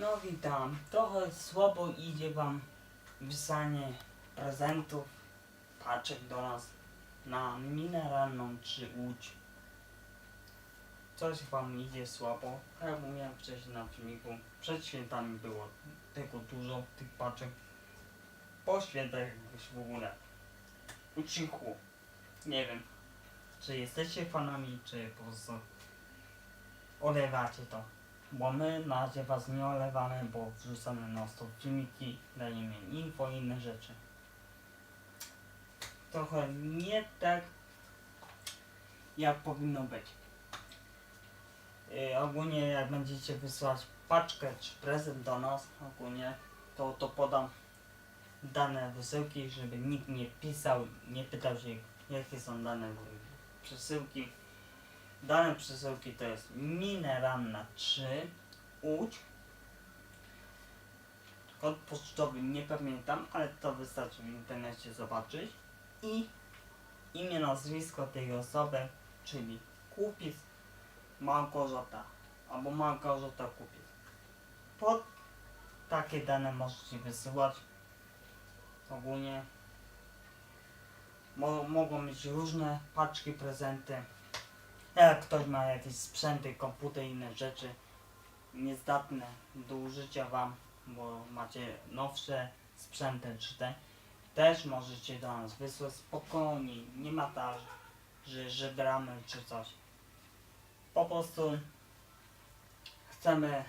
No witam. Trochę słabo idzie wam wysłanie prezentów, paczek do nas na mineralną czy łódź. Coś wam idzie słabo. Jak mówiłem wcześniej na filmiku, przed świętami było tego dużo, tych paczek. Po świętach jakoś w ogóle ucichło. Nie wiem, czy jesteście fanami, czy po prostu olewacie to. Bo my na razie was nie olewamy, bo wrzucamy na stop filmiki, dajemy info i inne rzeczy. Trochę nie tak jak powinno być. Yy, ogólnie jak będziecie wysyłać paczkę czy prezent do nas ogólnie, to, to podam dane wysyłki, żeby nikt nie pisał, nie pytał się jakie są dane przesyłki. Dane przesyłki to jest Mineralna 3 Łódź. Kod pocztowy nie pamiętam, ale to wystarczy w internecie zobaczyć. I imię, nazwisko tej osoby, czyli kupiec Małgorzata albo Małgorzata kupiec. Pod takie dane możecie wysyłać. Ogólnie Mo mogą być różne paczki, prezenty. Jak ktoś ma jakieś sprzęty, komputer inne rzeczy niezdatne do użycia wam, bo macie nowsze sprzęty czy te, też możecie do nas wysłać spokojnie. Nie ma tak, że żebramy czy coś. Po prostu chcemy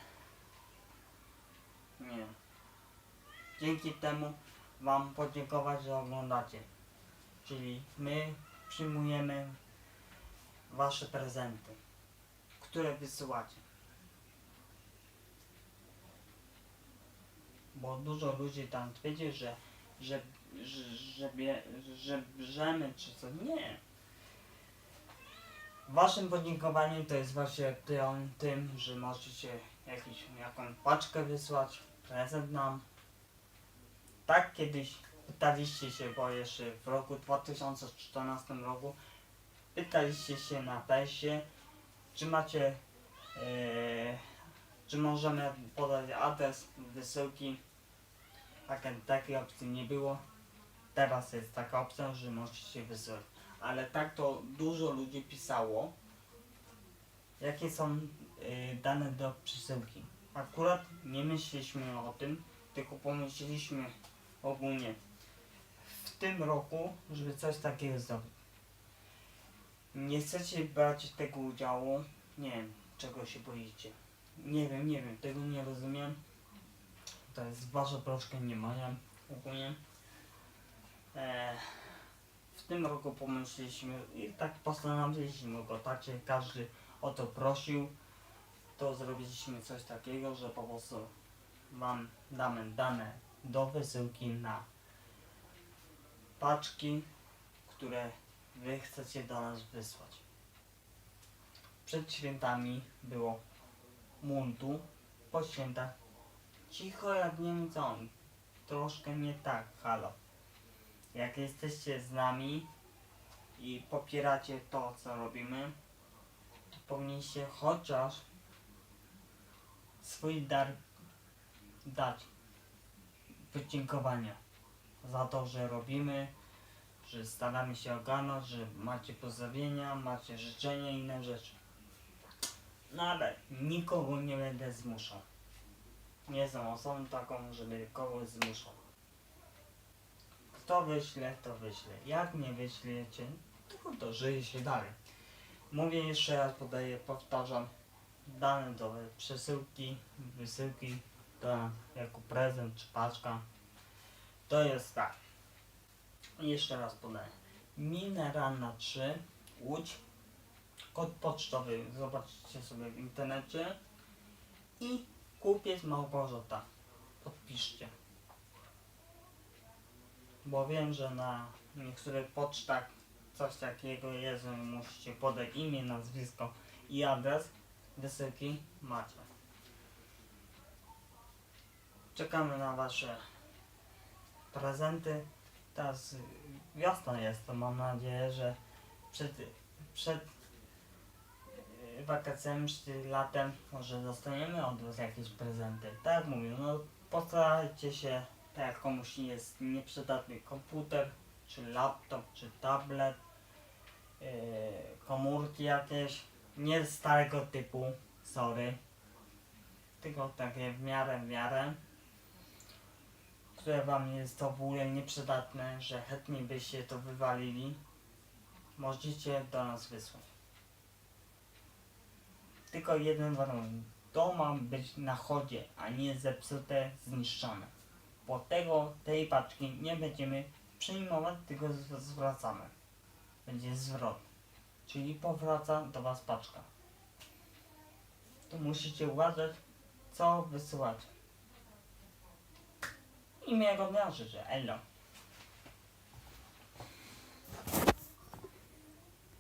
nie dzięki temu wam podziękować, że oglądacie. Czyli my przyjmujemy wasze prezenty, które wysyłacie. Bo dużo ludzi tam twierdzi, że, że, że, że, że brzemy czy co. Nie. Waszym podziękowaniem to jest właśnie tym, tym że możecie jakiś, jakąś paczkę wysłać, prezent nam. Tak kiedyś pytaliście się, bo jeszcze w roku 2014 roku pytaliście się na teście, czy macie, e, czy możemy podać adres wysyłki. Takiej, takiej opcji nie było. Teraz jest taka opcja, że możecie wysyłać. Ale tak to dużo ludzi pisało, jakie są e, dane do przesyłki. Akurat nie myśleliśmy o tym, tylko pomyśleliśmy ogólnie w tym roku, żeby coś takiego zrobić. Nie chcecie brać tego udziału, nie wiem, czego się boicie. Nie wiem, nie wiem, tego nie rozumiem. To jest wasza troszkę, nie moja ogólnie. E, w tym roku pomyśleliśmy i tak postanowiliśmy go, tak każdy o to prosił, to zrobiliśmy coś takiego, że po prostu wam damy dane do wysyłki na paczki, które wy chcecie do nas wysłać. Przed świętami było mundu, po świętach cicho jak nie wiem co, troszkę nie tak, halo. Jak jesteście z nami i popieracie to, co robimy, to powinniście chociaż swój dar dać podziękowania za to, że robimy, że staramy się ogarnąć, że macie pozdrowienia, macie życzenia i inne rzeczy. No ale nikogo nie będę zmuszał. Nie jestem osobą taką, żeby kogoś zmuszał. Kto wyśle, to wyśle. Jak nie wyślecie, to, to żyje się dalej. Mówię jeszcze raz, podaję, powtarzam, dane do przesyłki, wysyłki, to jako prezent czy paczka. To jest tak. Jeszcze raz podaję. Mineralna 3, Łódź. Kod pocztowy zobaczycie sobie w internecie. I kupiec Małgorzata. Podpiszcie. Bo wiem, że na niektórych pocztach coś takiego jest, że musicie podać imię, nazwisko i adres wysyłki macie. Czekamy na wasze prezenty. Teraz wiosna jest, to mam nadzieję, że przed, przed y, wakacjami czy latem może dostaniemy od was jakieś prezenty. Tak jak mówię, no postarajcie się, tak jak komuś jest nieprzydatny komputer, czy laptop, czy tablet, yy, komórki jakieś, nie starego typu, sorry, tylko takie w miarę, w miarę, które wam jest w ogóle nieprzydatne, że chętnie byście to wywalili, możecie do nas wysłać. Tylko jeden warunek. To ma być na chodzie, a nie zepsute, zniszczone. Bo tego, tej paczki nie będziemy przyjmować, tylko zwracamy. Będzie zwrot. Czyli powraca do Was paczka. Tu musicie uważać, co wysyłacie. 이 매가 나서서 알라